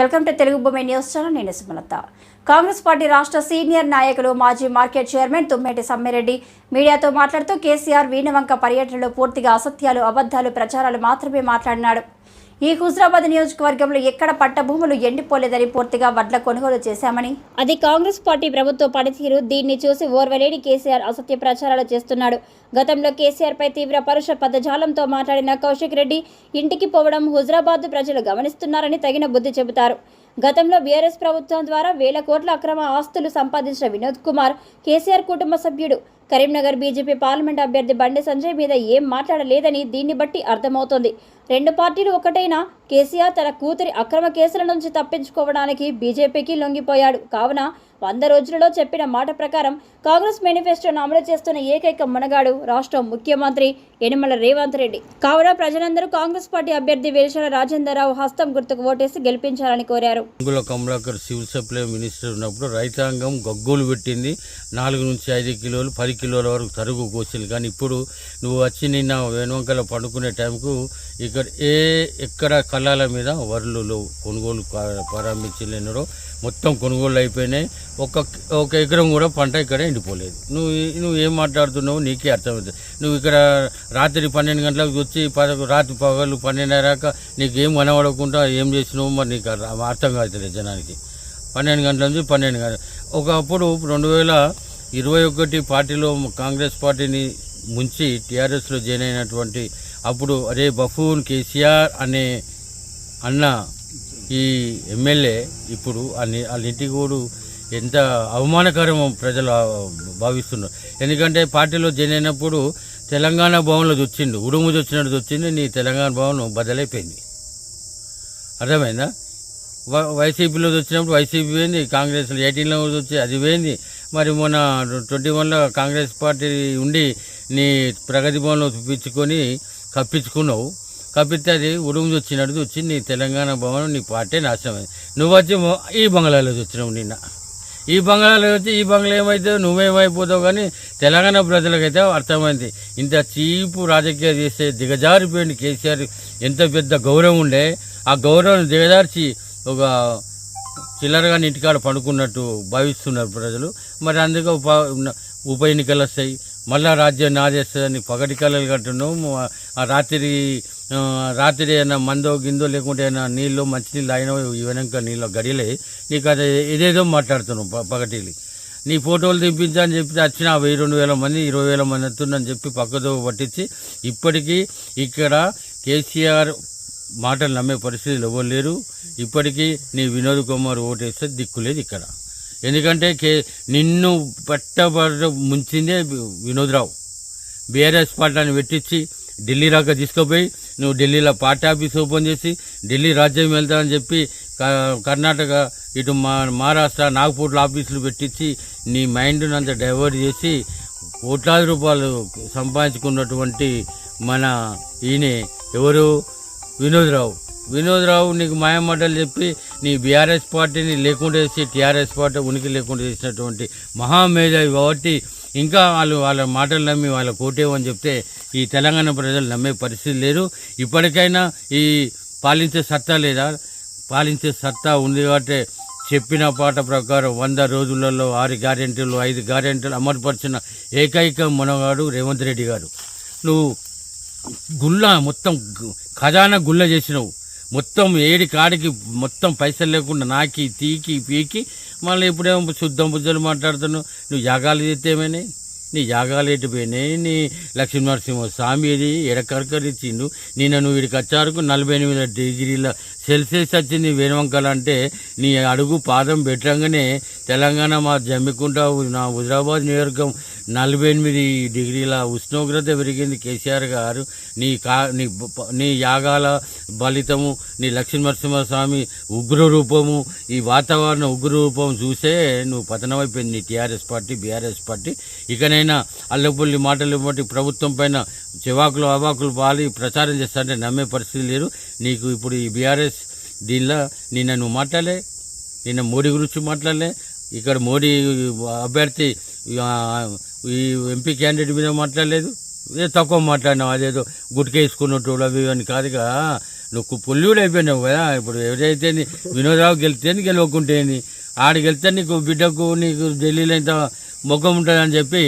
Welcome to Telugu భూమి news channel నేను Sumalatha. Congress party రాష్ట్ర సీనియర్ నాయకులు మాజీ మార్కెట్ చైర్మన్ తుమ్మేటి సమ్మిరెడ్డి మీడియాతో మాట్లాడుతూ కేసీఆర్ వీణవంక పర్యటనలో పూర్తిగా అసత్యాలు అబద్ధాలు ప్రచారాలు మాత్రమే మాట్లాడినాడు. ఈ హుజరాబాద్ నియోజకవర్గంలో ఎక్కడ పట్టభూములు ఎండిపోలేదని పూర్తిగా వడ్ల కొనుగోలు చేశామని. అది కాంగ్రెస్ పార్టీ ప్రభుత్వ పనితీరు దీన్ని చూసి ఓర్వలేని కేసీఆర్ అసత్య ప్రచారాలు చేస్తున్నాడు. గతంలో కేసీఆర్ పై తీవ్ర పరుష పదజాలంతో మాట్లాడిన కౌశిక్ రెడ్డి ఇంటికి పోవడం హుజరాబాద్ ప్రజలు గమనిస్తున్నారని తగిన బుద్ధి చెబుతారు. గతంలో బీఆర్ఎస్ ప్రభుత్వం ద్వారా వేల కోట్ల అక్రమ ఆస్తులు సంపాదించిన వినోద్ కుమార్ కేసీఆర్ కుటుంబ సభ్యుడు. కరీంనగర్ బీజేపీ పార్లమెంట్ అభ్యర్థి బండి సంజయ్ మీద ఏం మాట్లాడలేదని దీన్ని బట్టి అర్థమవుతోంది. రెండు పార్టీలు ఒకటైనా కేసీఆర్ తన కూతురి అక్రమ కేసుల నుంచి తప్పించుకోవడానికి బీజేపీకి లొంగిపోయాడు. కావున వంద రోజులలో చెప్పిన మాట ప్రకారం కాంగ్రెస్ మేనిఫెస్టోను అమలు చేస్తున్న ఏకైక మునగాడు రాష్ట్ర ముఖ్యమంత్రి యనమల రేవంత్ రెడ్డి. కావున ప్రజలందరూ కాంగ్రెస్ పార్టీ అభ్యర్థి వేల్చల రాజేందర్రావు హస్తం గుర్తుకు ఓటేసి గెలిపించాలని కోరారు. కమలాకర్ సివిల్ సప్లై మినిస్టర్ ఉన్నప్పుడు రైతాంగం గగ్గోలు పెట్టింది. నాలుగు నుంచి ఐదు కిలోలు పది కిలోల వరకు తరుగు కోసేది కానీ ఇప్పుడు నువ్వు వచ్చి నిన్న వెనువంకల పండుకునే టైంకు ఇక్కడ ఏ ఎక్కడ కళ్ళాల మీద వరలు కొనుగోలు పా- ప్రారంభించలేనరో మొత్తం కొనుగోలు అయిపోయినాయి. ఒక ఒక ఎకరం కూడా పంట ఇక్కడ ఎండిపోలేదు. నువ్వు నువ్వు ఏం మాట్లాడుతున్నావు నీకే అర్థమవుతుంది నువ్వు ఇక్కడ రాత్రి పన్నెండు గంటలకు వచ్చి పద రాత్రి పగలు పన్నెండున్నరాక నీకు ఏం కనబడకుండా ఏం చేసినావు మరి నీకు అర్థం అర్థం కావట్లేదు జనానికి. పన్నెండు గంటల నుంచి పన్నెండు గంటలు. ఒకప్పుడు రెండు వేల ఇరవై ఒకటి పార్టీలో కాంగ్రెస్ పార్టీని ముంచి టీఆర్ఎస్లో జాయిన్ అయినటువంటి అప్పుడు అరే బఫూన్ కేసీఆర్ అనే అన్న ఈ ఎమ్మెల్యే ఇప్పుడు అన్ని కూడా ఎంత అవమానకరం ప్రజలు భావిస్తున్నారు. ఎందుకంటే పార్టీలో జాయిన్ అయినప్పుడు తెలంగాణ భవన్లో చొచ్చిండు ఉడుము వచ్చినట్టు వచ్చింది నీ తెలంగాణ భవన్ బదలైపోయింది. అర్థమైందా? వ- వైసీపీలో వచ్చినప్పుడు వైసీపీ పోయింది కాంగ్రెస్లో ఎయిటీన్లో వచ్చి అది పోయింది మరి మొన్న ట్వంటీ వన్లో కాంగ్రెస్ పార్టీ ఉండి నీ ప్రగతి భవన్లో చూపించుకొని కప్పించుకున్నావు. కప్పితే అది ఉడుము వచ్చినట్టు వచ్చి నీ తెలంగాణ భవనం నీ పార్టీ నాశనమైంది. నువ్వు వచ్చి ఈ బంగ్లాలో వచ్చినావు నిన్న. ఈ బంగ్లాలో వచ్చి ఈ బంగ్లా ఏమైతే నువ్వేమైపోతావు కానీ తెలంగాణ ప్రజలకైతే అర్థమైంది. ఇంత చీపు రాజకీయాలు చేస్తే దిగజారిపోయింది కేసీఆర్. ఎంత పెద్ద గౌరవం ఉండే. ఆ గౌరవం దిగజార్చి ఒక చిల్లరగా ఇంటికాడ పండుకున్నట్టు భావిస్తున్నారు ప్రజలు. మరి అందుకే ఉప ఉప ఎన్నికలు వస్తాయి. మళ్ళా రాజ్యం నాదేస్తుందని పగటి కళలు కట్టున్నావు ఆ రాత్రి రాత్రి ఏమైనా మందో గిందో లేకుంటే ఏమైనా నీళ్ళు మంచినీళ్ళు అయినా ఇవనాక నీళ్ళు గడిలే. నీకు అది ఏదేదో మాట్లాడుతున్నాం ప- పగటిలి నీ ఫోటోలు తెప్పించని చెప్పి వచ్చిన వెయ్యి రెండు వేల మంది ఇరవై వేల మంది వస్తుందని చెప్పి పక్కదో పట్టించి ఇప్పటికీ ఇక్కడ కేసీఆర్ మాటలు నమ్మే పరిస్థితులు ఎవరు లేరు. ఇప్పటికీ నీ వినోద్ కుమార్ ఓటేస్తే దిక్కులేదు ఇక్కడ. ఎందుకంటే కే నిన్ను పట్టబడ ముంచిందే వినోద్రావు బీఆర్ఎస్ పార్టీని పెట్టించి ఢిల్లీ దాకా తీసుకుపోయి నువ్వు ఢిల్లీలో పార్టీ ఆఫీస్ ఓపెన్ చేసి ఢిల్లీ రాజ్యం వెళ్తానని చెప్పి కర్ణాటక ఇటు మా మహారాష్ట్ర నాగపూర్లో ఆఫీసులు పెట్టించి నీ మైండ్ని అంతా డైవర్ట్ చేసి కోట్లాది రూపాయలు సంపాదించుకున్నటువంటి మన ఈయన ఎవరు? వినోద్రావు. వినోద్రావు నీకు మాయమాటలు చెప్పి నీ బీఆర్ఎస్ పార్టీని లేకుండా చేసి టీఆర్ఎస్ పార్టీ ఉనికి లేకుండా చేసినటువంటి మహామేధావి కాబట్టి ఇంకా వాళ్ళు వాళ్ళ మాటలు నమ్మి వాళ్ళ కోటేవని చెప్తే ఈ తెలంగాణ ప్రజలు నమ్మే పరిస్థితి లేరు ఇప్పటికైనా ఈ పాలించే సత్తా లేదా? పాలించే సత్తా ఉంది కాబట్టి చెప్పిన పాట ప్రకారం వంద రోజులలో ఆరు గ్యారెంటీలు ఐదు గ్యారెంటీలు అమలుపరిచిన ఏకైక మనగాడు రేవంత్ రెడ్డి గారు. నువ్వు గుల్ల మొత్తం ఖజానా గుల్ల చేసినావు. మొత్తం ఏడి కాడికి మొత్తం పైసలు లేకుండా నాకి తీకి పీకి మళ్ళీ ఇప్పుడేమో శుద్ధం బుద్ధులు మాట్లాడుతున్నావు. నువ్వు యాగాలు చేస్తే నీ యాగాలు ఎటుపోయినాయి నీ లక్ష్మీనరసింహ స్వామి ఇది ఎడకరకరిచ్చిండు నిన్న నువ్వు వీడికి వచ్చారుకు నలభై ఎనిమిది డిగ్రీల సెల్సియస్ వచ్చింది వేణవంకల అంటే నీ అడుగు పాదం పెట్టంగానే తెలంగాణ మా జమ్మికుంట నా హుజరాబాద్ నియోజకం నలభై ఎనిమిది డిగ్రీల ఉష్ణోగ్రత పెరిగింది. కేసీఆర్ గారు నీ కా నీ నీ యాగాల బలితము నీ లక్ష్మీనరసింహస్వామి ఉగ్ర రూపము ఈ వాతావరణ ఉగ్ర రూపం చూసే నువ్వు పతనమైపోయింది. నీ టీఆర్ఎస్ పార్టీ బీఆర్ఎస్ పార్టీ. ఇకనైనా అల్లపుల్లి మాటలు బట్టి ప్రభుత్వం పైన చివాకులు అవాకులు పాలి ప్రచారం చేస్తారంటే నమ్మే పరిస్థితి లేరు నీకు ఇప్పుడు ఈ బీఆర్ఎస్ దీనిలో నిన్న నువ్వు మాట్లాడలే నిన్న మోడీ గురించి మాట్లాడలే ఇక్కడ మోడీ అభ్యర్థి ఈ ఎంపీ క్యాండిడేట్ మీద మాట్లాడలేదు. ఏదో తక్కువ మాట్లాడినావు అదేదో గుట్కేసుకున్నట్టు అవి అని కాదుగా నువ్వు పొల్యూడ్ అయిపోయినావు కదా. ఇప్పుడు ఎవరైతే వినోదరావు గెలిస్తే గెలవకుంటేని ఆడ గెలిస్తే నీకు బిడ్డకు నీకు ఢిల్లీలో ఇంత ముఖం ఉంటుందని చెప్పి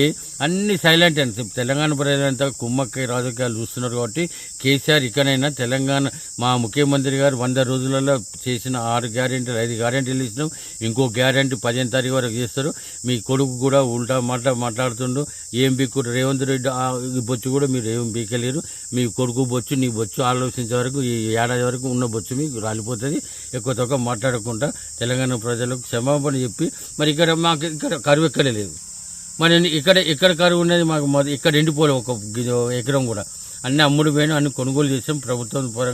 అన్ని సైలెంట్ అని తెలంగాణ ప్రజలంతా కుమ్మక్క రాజకీయాలు చూస్తున్నారు కాబట్టి కేసీఆర్ ఇక్కడైనా తెలంగాణ మా ముఖ్యమంత్రి గారు వంద రోజులలో చేసిన ఆరు గ్యారెంటీలు ఐదు గ్యారెంటీలు ఇచ్చినాం. ఇంకో గ్యారెంటీ పదిహేను తారీఖు వరకు చేస్తారు. మీ కొడుకు కూడా ఉల్టా మాట మాట్లాడుతుండు. ఏం బీకు రేవంత్ రెడ్డి ఈ బొచ్చు కూడా మీరు ఏం బీకలేరు. మీ కొడుకు బొచ్చు నీ బొచ్చు ఆలోచించే వరకు ఈ ఏడాది వరకు ఉన్న బొచ్చు మీకు రాలిపోతుంది. ఎక్కువ తక్కువ మాట్లాడకుండా తెలంగాణ ప్రజలకు క్షమాపణ చెప్పి మరి ఇక్కడ మాకు ఇక్కడ కరువు ఎక్కడే లేదు మరి ఇక్కడ ఇక్కడ కరువు ఉన్నది మాకు ఇక్కడ ఎండిపోలే ఒక ఎకరం కూడా. అన్ని అమ్ముడు పోయినా అన్ని కొనుగోలు చేసాం ప్రభుత్వం పరంగా